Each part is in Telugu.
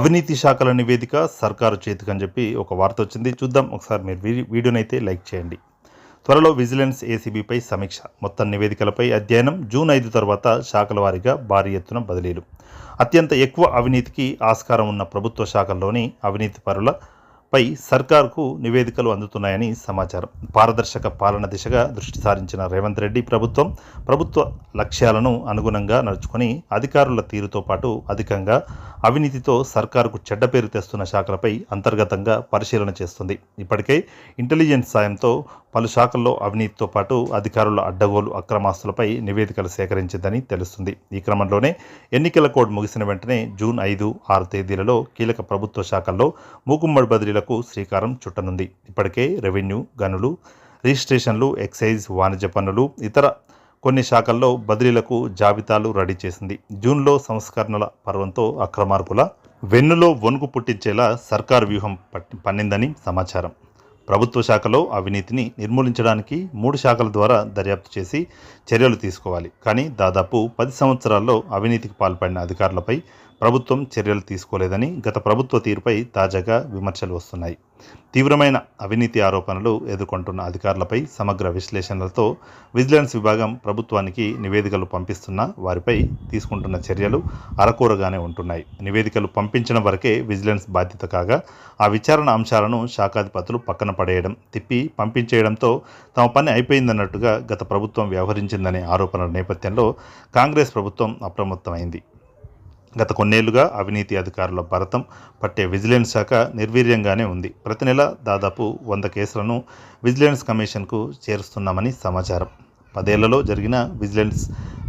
అవినీతి శాఖల నివేదిక సర్కారు చేతికని చెప్పి ఒక వార్త వచ్చింది. చూద్దాం. ఒకసారి మీరు వీడియోనైతే లైక్ చేయండి. త్వరలో విజిలెన్స్ ఏసీబీపై సమీక్ష. మొత్తం నివేదికలపై అధ్యయనం జూన్ ఐదు తర్వాత శాఖల వారీగా భారీ ఎత్తున బదిలీలు. అత్యంత ఎక్కువ అవినీతికి ఆస్కారం ఉన్న ప్రభుత్వ శాఖల్లోని అవినీతి పరుల పై సర్కార్కు నివేదికలు అందుతున్నాయని సమాచారం. పారదర్శక పాలన దిశగా దృష్టి సారించిన రేవంత్ రెడ్డి ప్రభుత్వం ప్రభుత్వ లక్ష్యాలను అనుగుణంగా నడుచుకొని అధికారుల తీరుతో పాటు అధికంగా అవినీతితో సర్కారుకు చెడ్డ పేరు తెస్తున్న శాఖలపై అంతర్గతంగా పరిశీలన చేస్తుంది. ఇప్పటికే ఇంటెలిజెన్స్ సాయంతో పలు శాఖల్లో అవినీతితో పాటు అధికారుల అడ్డగోలు అక్రమాస్తులపై నివేదికలు సేకరించిందని తెలుస్తుంది. ఈ క్రమంలోనే ఎన్నికల కోడ్ ముగిసిన వెంటనే జూన్ ఐదు ఆరు తేదీలలో కీలక ప్రభుత్వ శాఖల్లో మూకుమ్మడి బదిలీలకు శ్రీకారం చుట్టనుంది. ఇప్పటికే రెవెన్యూ గనులు రిజిస్ట్రేషన్లు ఎక్సైజ్ వాణిజ్య పన్నులు ఇతర కొన్ని శాఖల్లో బదిలీలకు జాబితాలు రెడీ చేసింది. జూన్లో సంస్కరణల పర్వంతో అక్రమార్కుల వెన్నులో వణుకు పుట్టించేలా సర్కారు వ్యూహం పన్నిందని సమాచారం. ప్రభుత్వ శాఖలో అవినీతిని నిర్మూలించడానికి మూడు శాఖల ద్వారా దర్యాప్తు చేసి చర్యలు తీసుకోవాలి. కానీ దాదాపు పది సంవత్సరాల్లో అవినీతికి పాల్పడిన అధికారులపై ప్రభుత్వం చర్యలు తీసుకోలేదని గత ప్రభుత్వ తీరుపై తాజాగా విమర్శలు వస్తున్నాయి. తీవ్రమైన అవినీతి ఆరోపణలు ఎదుర్కొంటున్న అధికారులపై సమగ్ర విశ్లేషణలతో విజిలెన్స్ విభాగం ప్రభుత్వానికి నివేదికలు పంపిస్తున్న వారిపై తీసుకుంటున్న చర్యలు అరకూరగానే ఉంటున్నాయి. నివేదికలు పంపించిన వరకే విజిలెన్స్ బాధ్యత కాగా ఆ విచారణ అంశాలను శాఖాధిపతులు పక్కన పడేయడం తిప్పి పంపించేయడంతో తమ పని అయిపోయిందన్నట్టుగా గత ప్రభుత్వం వ్యవహరించిందనే ఆరోపణల నేపథ్యంలో కాంగ్రెస్ ప్రభుత్వం అప్రమత్తమైంది. గత కొన్నేళ్ళుగా అవినీతి అధికారుల భరతం పట్టే విజిలెన్స్ శాఖ నిర్వీర్యంగానే ఉంది. ప్రతి నెల దాదాపు వంద కేసులను విజిలెన్స్ కమిషన్కు చేరుస్తున్నామని సమాచారం. పదేళ్ళలో జరిగిన విజిలెన్స్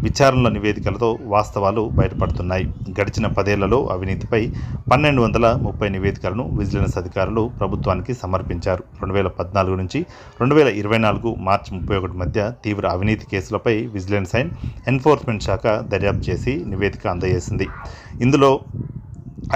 విచారణల నివేదికలతో వాస్తవాలు బయటపడుతున్నాయి. గడిచిన పదేళ్ళలో అవినీతిపై పన్నెండు వందల ముప్పై నివేదికలను విజిలెన్స్ అధికారులు ప్రభుత్వానికి సమర్పించారు. రెండు వేల పద్నాలుగు నుంచి రెండు వేల ఇరవై నాలుగు మార్చి ముప్పై ఒకటి మధ్య తీవ్ర అవినీతి కేసులపై విజిలెన్స్ అండ్ ఎన్ఫోర్స్మెంట్ శాఖ దర్యాప్తు చేసి నివేదిక అందజేసింది. ఇందులో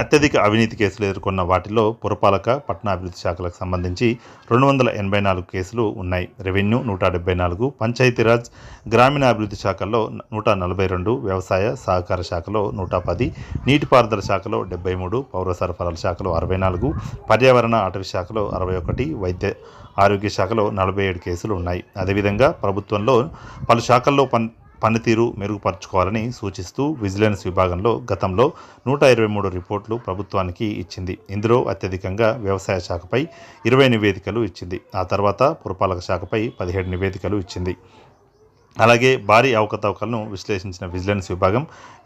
అత్యధిక అవినీతి కేసులు ఎదుర్కొన్న వాటిలో పురపాలక పట్టణాభివృద్ధి శాఖలకు సంబంధించి రెండు వందల ఎనభై నాలుగు కేసులు ఉన్నాయి. రెవెన్యూ నూట డెబ్బై నాలుగు పంచాయతీరాజ్ గ్రామీణాభివృద్ధి శాఖల్లో నూట నలభై రెండు వ్యవసాయ సహకార శాఖలో నూట పది నీటిపారుదల శాఖలో డెబ్బై మూడు పౌర సరఫరాల శాఖలో అరవై నాలుగు పర్యావరణ అటవీ శాఖలో అరవై ఒకటి వైద్య ఆరోగ్య శాఖలో నలభై ఏడు కేసులు ఉన్నాయి. అదేవిధంగా ప్రభుత్వంలో పలు శాఖల్లో పన్ పనితీరు మెరుగుపరచుకోవాలని సూచిస్తూ విజిలెన్స్ విభాగంలో గతంలో నూట ఇరవై మూడు రిపోర్టులు ప్రభుత్వానికి ఇచ్చింది. ఇందులో అత్యధికంగా వ్యవసాయ శాఖపై ఇరవై నివేదికలు ఇచ్చింది. ఆ తర్వాత పురపాలక శాఖపై పదిహేడు నివేదికలు ఇచ్చింది. అలాగే భారీ అవకతవకలను విశ్లేషించిన విజిలెన్స్ విభాగం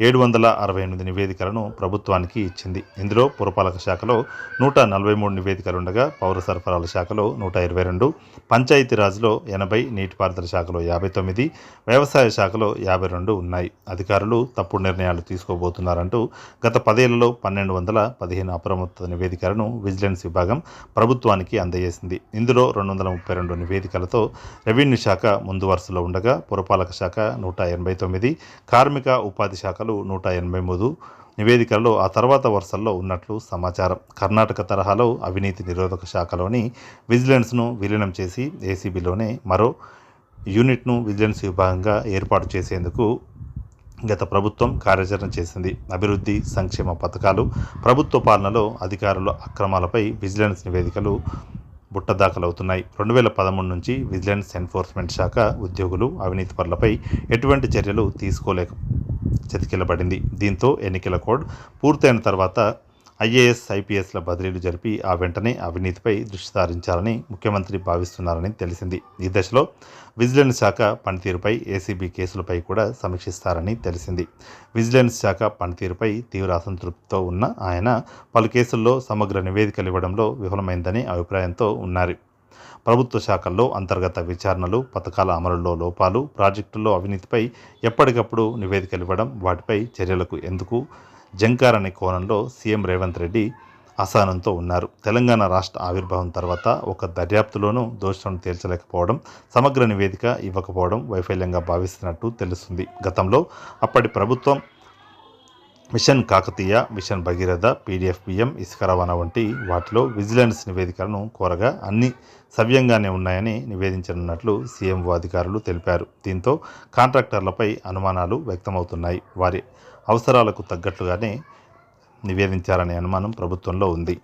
ఏడు వందల అరవై ఎనిమిది నివేదికలను ప్రభుత్వానికి ఇచ్చింది. ఇందులో పురపాలక శాఖలో నూట నలభై మూడు నివేదికలుండగా పౌర సరఫరాల శాఖలో నూట ఇరవై రెండు పంచాయతీరాజ్లో ఎనభై నీటిపారుదల శాఖలో యాభై తొమ్మిది వ్యవసాయ శాఖలో యాభై రెండు ఉన్నాయి. అధికారులు తప్పుడు నిర్ణయాలు తీసుకోబోతున్నారంటూ గత పదేళ్ళలో పన్నెండు వందల పదిహేను అప్రమత్త నివేదికలను విజిలెన్స్ విభాగం ప్రభుత్వానికి అందజేసింది. ఇందులో రెండు వందల ముప్పై రెండు నివేదికలతో రెవెన్యూ శాఖ ముందు వరుసలో ఉండగా పురపాలక శాఖ నూట ఎనభై తొమ్మిది కార్మిక ఉపాధి శాఖలు నూట ఎనభై మూడు నివేదికల్లో ఆ తర్వాత వరుసల్లో ఉన్నట్లు సమాచారం. కర్ణాటక తరహాలో అవినీతి నిరోధక శాఖలోని విజిలెన్స్ను విలీనం చేసి ఏసీబీలోనే మరో యూనిట్ను విజిలెన్స్ విభాగంగా ఏర్పాటు చేసేందుకు గత ప్రభుత్వం కార్యాచరణ చేసింది. అభివృద్ధి సంక్షేమ పథకాలు ప్రభుత్వ పాలనలో అధికారుల అక్రమాలపై విజిలెన్స్ నివేదికలు బుట్ట దాఖలవుతున్నాయి. రెండు వేల పదమూడు నుంచి విజిలెన్స్ ఎన్ఫోర్స్మెంట్ శాఖ ఉద్యోగులు అవినీతి పనులపై ఎటువంటి చర్యలు తీసుకోలేక చతికిలబడింది. దీంతో ఎన్నికల కోడ్ పూర్తయిన తర్వాత ఐఏఎస్ ఐపీఎస్ల బదిలీలు జరిపి ఆ వెంటనే అవినీతిపై దృష్టి సారించాలని ముఖ్యమంత్రి భావిస్తున్నారని తెలిసింది. ఈ దశలో విజిలెన్స్ శాఖ పనితీరుపై ఏసీబీ కేసులపై కూడా సమీక్షిస్తారని తెలిసింది. విజిలెన్స్ శాఖ పనితీరుపై తీవ్ర అసంతృప్తితో ఉన్న ఆయన పలు కేసుల్లో సమగ్ర నివేదికలు ఇవ్వడంలో విఫలమైందని అభిప్రాయంతో ఉన్నారు. ప్రభుత్వ శాఖల్లో అంతర్గత విచారణలు పథకాల అమలులో లోపాలు ప్రాజెక్టుల్లో అవినీతిపై ఎప్పటికప్పుడు నివేదికలు ఇవ్వడం వాటిపై చర్యలకు ఎందుకు జంకారనే కోణంలో సీఎం రేవంత్ రెడ్డి అసహనంతో ఉన్నారు. తెలంగాణ రాష్ట్ర ఆవిర్భావం తర్వాత ఒక దర్యాప్తులోనూ దోషులను తేల్చలేకపోవడం సమగ్ర నివేదిక ఇవ్వకపోవడం వైఫల్యంగా భావిస్తున్నట్టు తెలుస్తుంది. గతంలో అప్పటి ప్రభుత్వం mission Kakatiya mission Bhagiratha PDF PM ఇసుక రవాణా వంటి వాటిలో విజిలెన్స్ నివేదికలను కోరగా అన్ని సవ్యంగానే ఉన్నాయని నివేదించనున్నట్లు సీఎంఓ అధికారులు తెలిపారు. దీంతో కాంట్రాక్టర్లపై అనుమానాలు వ్యక్తమవుతున్నాయి. వారి అవసరాలకు తగ్గట్లుగానే నివేదించారనే అనుమానం ప్రభుత్వంలో ఉంది.